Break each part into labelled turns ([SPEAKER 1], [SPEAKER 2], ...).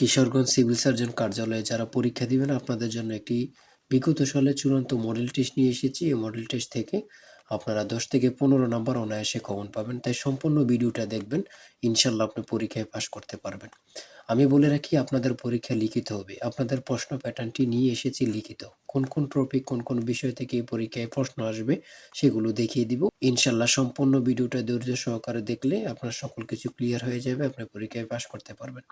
[SPEAKER 1] Kishoreganj civil surgeon কার্যালয়ে যারা পরীক্ষা দিবেন, আপনাদের জন্য একটি বিগত সালে চূড়ান্ত মডেল টেস্ট নিয়ে এসেছি। এই মডেল টেস্ট থেকে আপনারা দশ থেকে পনেরো নাম্বার অনায়াসে কমন পাবেন। তাই সম্পূর্ণ ভিডিওটা দেখবেন, ইনশাল্লাহ আপনি পরীক্ষায় পাশ করতে পারবেন। আমি বলে রাখি, আপনাদের পরীক্ষা লিখিত হবে। আপনাদের প্রশ্ন প্যাটার্নটি নিয়ে এসেছি লিখিত। কোন কোন টপিক কোন কোন বিষয় থেকে এই পরীক্ষায় প্রশ্ন আসবে, সেগুলো দেখিয়ে দিব। ইনশাল্লাহ সম্পূর্ণ ভিডিওটা ধৈর্য সহকারে দেখলে আপনার সকল কিছু ক্লিয়ার হয়ে যাবে, আপনি পরীক্ষায় পাশ করতে পারবেন।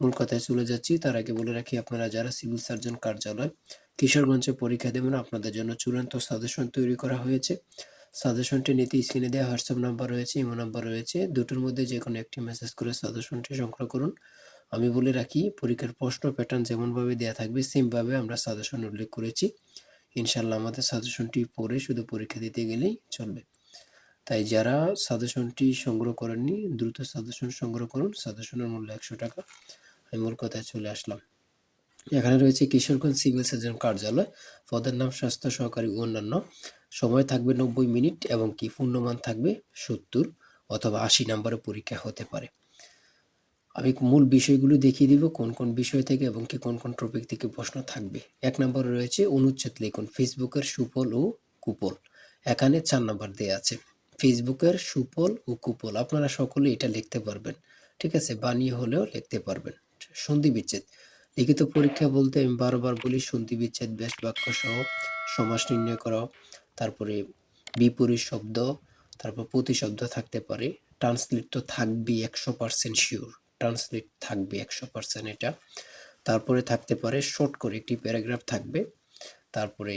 [SPEAKER 1] মূল কথায় চলে যাচ্ছি। তার আগে বলে রাখি, আপনারা যারা সিভিল সার্জন কার্যালয়, কিশোরগঞ্জে পরীক্ষা দেবেন, আপনাদের জন্য চূড়ান্ত সাজেশন তৈরি করা হয়েছে। সাজেশনটি নিতে স্ক্রিনে দেওয়া হোয়াটসঅ্যাপ নাম্বার রয়েছে, ইমো নাম্বার রয়েছে। দুটোর মধ্যে যে কোনো একটি মেসেজ করে সাজেশনটি সংগ্রহ করুন। আমি বলে রাখি, পরীক্ষার প্রশ্ন প্যাটার্ন যেমনভাবে দেওয়া থাকবে সেমভাবে আমরা সাজেশন উল্লেখ করেছি। ইনশাল্লাহ আমাদের সাজেশনটি পড়ে শুধু পরীক্ষা দিতে গেলেই চলবে। তাই যারা সাজেশনটি সংগ্রহ করেননি, দ্রুত সাজেশন সংগ্রহ করুন। সাজেশনের মূল্য একশো টাকা। মূল কথায় চলে আসলাম। এখানে রয়েছে কিশোরগঞ্জ সিভিল সার্জন কার্যালয়। পদের নাম স্বাস্থ্য সহকারী অন্যান্য। সময় থাকবে নব্বই মিনিট এবং কি পূর্ণমান থাকবে সত্তর অথবা আশি নম্বরের পরীক্ষা হতে পারে। আমি মূল বিষয়গুলো দেখিয়ে দিব, কোন কোন বিষয় থেকে এবং কি কোন কোন টপিক থেকে প্রশ্ন থাকবে। এক নম্বরে রয়েছে অনুচ্ছেদ লিখুন, ফেসবুকের সুফল ও কুপল। এখানে চার নম্বর দেওয়া আছে, ফেসবুকের সুফল ও কুপল। আপনারা সকলে এটা লিখতে পারবেন, ঠিক আছে? বানিয়ে হলেও লিখতে পারবেন। সন্ধি বিচ্ছেদ লিখিত পরীক্ষা বলতে আমি বারবার বলি সন্ধি বিচ্ছেদ বেশ বাক্য সহ সমাস নির্ণয় করা। তারপরে বিপরীত শব্দ, তারপর প্রতিশব্দ থাকতে পারে। ট্রান্সলেট তো থাকবেই একশো পার্সেন্ট শিওর। ট্রান্সলেট থাকবে একশো পার্সেন্ট এটা। তারপরে থাকতে পারে শর্ট করে একটি প্যারাগ্রাফ থাকবে। তারপরে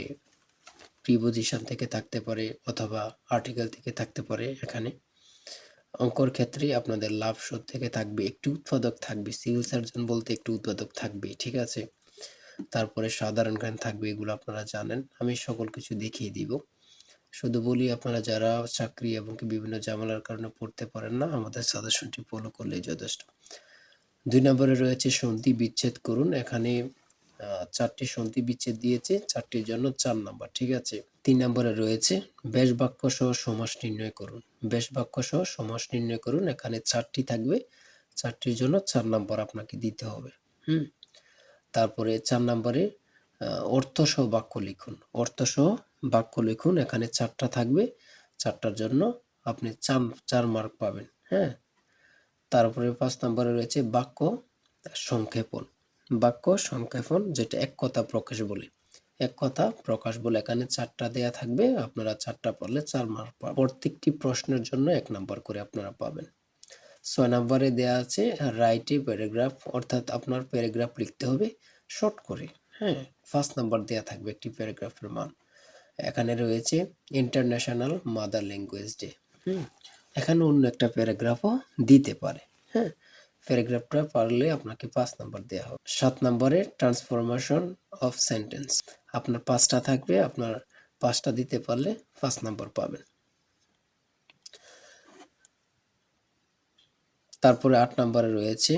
[SPEAKER 1] প্রিপোজিশন থেকে থাকতে পারে অথবা আর্টিকেল থেকে থাকতে পারে এখানে। অঙ্কর ক্ষেত্রে আপনাদের লাভ শোধ থেকে থাকবে, একটু উৎপাদক থাকবে সিভিল সার্জন বলতে একটু উৎপাদক থাকবে, ঠিক আছে? তারপরে সাধারণ জ্ঞান থাকবে, এগুলো আপনারা জানেন, আমি সকল কিছু দেখিয়ে দিব। শুধু বলি, আপনারা যারা চাকরি এবং বিভিন্ন জামালার কারণে পড়তে পারেন না, আমাদের সাজেশনটি ফলো করলেই যথেষ্ট। দুই নম্বরে রয়েছে সন্ধি বিচ্ছেদ করুন, এখানে চারটি সন্ধি বিচ্ছেদ দিয়েছে, চারটির জন্য চার নাম্বার, ঠিক আছে? তিন নম্বরে রয়েছে, বেশ বাক্য সহ সমাস নির্ণয় করুন। বেশ বাক্য সহ সমাস নির্ণয় করুন, এখানে চারটি থাকবে। চারটির জন্য চার নম্বর আপনাকে দিতে হবে, হুম? তারপরে চার নম্বরে অর্থ সহ বাক্য লিখুন। অর্থ সহ বাক্য লিখুন, এখানে চারটা থাকবে। চারটার জন্য আপনি চার চার মার্ক পাবেন হ্যাঁ? তারপরে পাঁচ নম্বরে রয়েছে বাক্য সংক্ষেপণ। বাক্য সংক্ষেপণ, যেটা এক কথা প্রকাশ বলে। এক কথা, প্রকাশ বলে এখানে চারটা দেয়া থাকবে। আপনারা চারটা পড়লে চার মার্ক পাবেন। প্রত্যেকটি প্রশ্নের জন্য এক নাম্বার করে আপনারা পাবেন। ছয় নম্বরে দেয়া আছে রাইটে প্যারাগ্রাফ অর্থাৎ আপনার প্যারাগ্রাফ লিখতে হবে শর্ট করে। হ্যাঁ ফার্স্ট নাম্বার দেয়া থাকবে একটি প্যারাগ্রাফের মান। এখানে রয়েছে ইন্টারন্যাশনাল মাদার ল্যাঙ্গুয়েজ ডে হুম, এখানে অন্য একটা প্যারাগ্রাফও দিতে পারে। হ্যাঁ প্যারাগ্রাফটা পারলে আপনাকে পাঁচ নাম্বার দেওয়া হবে। সাত নম্বরে ট্রান্সফরমেশন অফ সেন্টেন্স। আপনার পাঁচটা থাকবে, আপনার পাঁচটা দিতে পারলে পাঁচ নাম্বার পাবেন। তারপরে আট নম্বরে রয়েছে,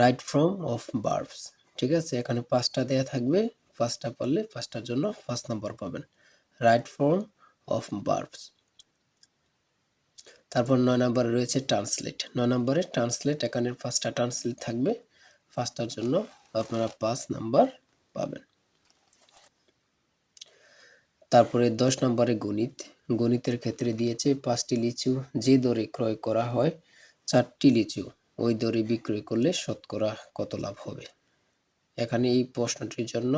[SPEAKER 1] রাইট ফ্রম অফ বার্বস। ঠিক আছে? এখানে পাঁচটা দেয়া থাকবে, পাঁচটা পারলে পাঁচটার জন্য পাঁচ নম্বর পাবেন। Right form of verbs. তারপর নয় নম্বরে রয়েছে ট্রান্সলেট নয় নম্বরে ট্রান্সলেট এখানে পাঁচটা ট্রান্সলেট থাকবে। পাঁচটার জন্য আপনারা পাঁচ নাম্বার পাবেন। তারপরে দশ নম্বরে গণিত। গণিতের ক্ষেত্রে দিয়েছে পাঁচটি লিচু, যে দরে ক্রয় করা হয়, চারটি লিচু, ওই দরে বিক্রয় করলে শতকরা কত লাভ হবে? এখানে এই প্রশ্নটির জন্য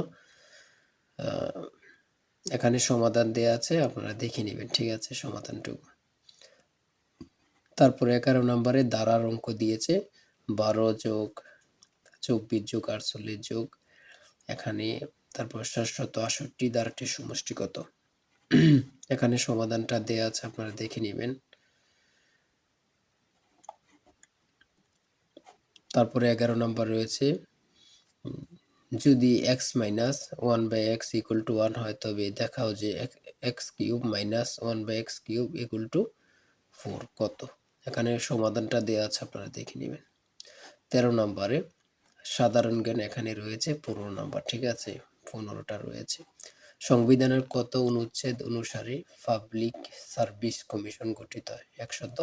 [SPEAKER 1] এখানে সমাধান দেয়া আছে, আপনারা দেখে নেবেন, ঠিক আছে, সমাধানটুকু। তারপরে এগারো নম্বরে দ্বারার অঙ্ক দিয়েছে। বারো যোগ চব্বিশ যোগ আটচল্লিশ যোগ এখানে তারপর সাতশত আষট্টি দ্বারাটির সমষ্টি কত এখানে সমাধানটা দেয়া আছে, আপনারা দেখে নেবেন। তারপরে এগারো নম্বর রয়েছে, যদি X minus one by X equal to one হয়, তবে দেখাও যে X cube minus one by X cube equal to four কত? এখানে সমাধানটা দেওয়া আছে, আপনারা দেখে নেবেন। তেরো নম্বরে সাধারণ জ্ঞান এখানে রয়েছে, পনেরো নম্বর, ঠিক আছে? পনেরোটা রয়েছে। সংবিধানের কত অনুচ্ছেদ অনুসারে পাবলিক সার্ভিস কমিশন গঠিত হয়? একশত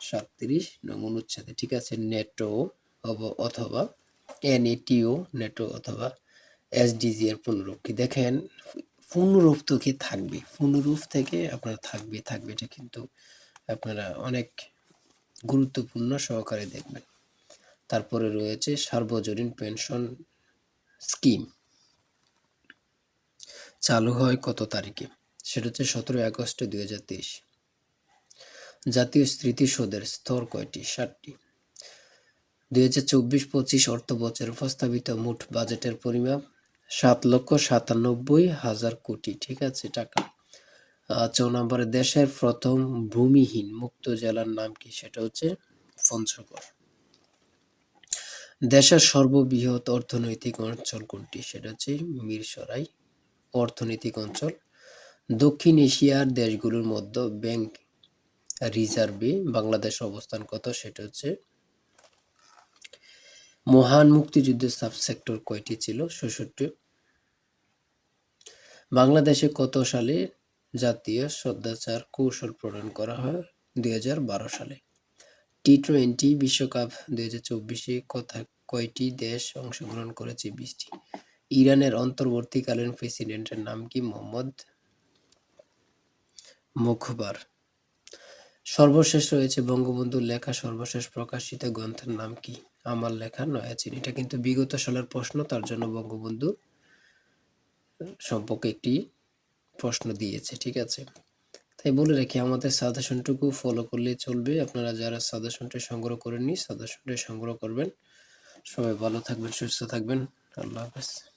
[SPEAKER 1] সাতত্রিশ নং অনুচ্ছেদে, ঠিক আছে? নেটো অথবা এনএটিও নেটো অথবা এসডিজি এর পুনরূপ কি? দেখেন পুনরূপ তো কি থাকবে পুনরূপ থেকে আপনার থাকবে থাকবে এটা কিন্তু আপনারা অনেক গুরুত্বপূর্ণ সহকারে দেখবেন। তারপরে রয়েছে সার্বজনীন পেনশন স্কিম। চালু হয় কত তারিখে? সেটা হচ্ছে সতেরোই আগস্ট দুই হাজার তেইশ। জাতীয় স্মৃতিসৌধের স্তর কয়টি? ষাটটি দুই হাজার চব্বিশ পঁচিশ অর্থ প্রস্তাবিত মোট বাজেটের পরিমাপ সাত লক্ষ সাতানব্বই হাজার কোটি। ঠিক আছে, টাকা। চৌ নম্বরে দেশের প্রথম ভূমিহীন মুক্ত জেলার নাম কি? সেটা হচ্ছে পঞ্চগড়। দেশের সর্ববৃহৎ অর্থনৈতিক অঞ্চল কোনটি? সেটা হচ্ছে মিরসরাই অর্থনৈতিক অঞ্চল। দক্ষিণ এশিয়ার দেশগুলোর মধ্যে ব্যাংক রিজার্ভে বাংলাদেশ অবস্থান কত? সেটা হচ্ছে মহান মুক্তিযুদ্ধের সাবসেক্টর কয়টি ছিল? ষষট্টি। বাংলাদেশে কত সালে জাতীয় শ্রদ্ধাচার কৌশল প্রণয়ন করা হয় দু হাজার বারো সালে। টি টোয়েন্টি বিশ্বকাপ দুই হাজার চব্বিশে কথা কয়টি দেশ অংশগ্রহণ করেছে বিশটি। ইরানের অন্তর্বর্তীকালীন প্রেসিডেন্টের নাম কি মোহাম্মদ মুখবার? সর্বশেষ রয়েছে বঙ্গবন্ধুর লেখা সর্বশেষ প্রকাশিত গ্রন্থের নাম কি? আমার লেখা নয়াচিন এটা কিন্তু বিগত সালের প্রশ্ন, তার জন্য বঙ্গবন্ধু সম্পর্কে একটি প্রশ্ন দিয়েছে, ঠিক আছে? তাই বলে রাখি, আমাদের সাজেশনটুকু ফলো করলে চলবে। আপনারা যারা সাজেশনটি সংগ্রহ করেননি, সাজেশনটি সংগ্রহ করবেন। সবাই ভালো থাকবেন, সুস্থ থাকবেন। আল্লাহ হাফেজ।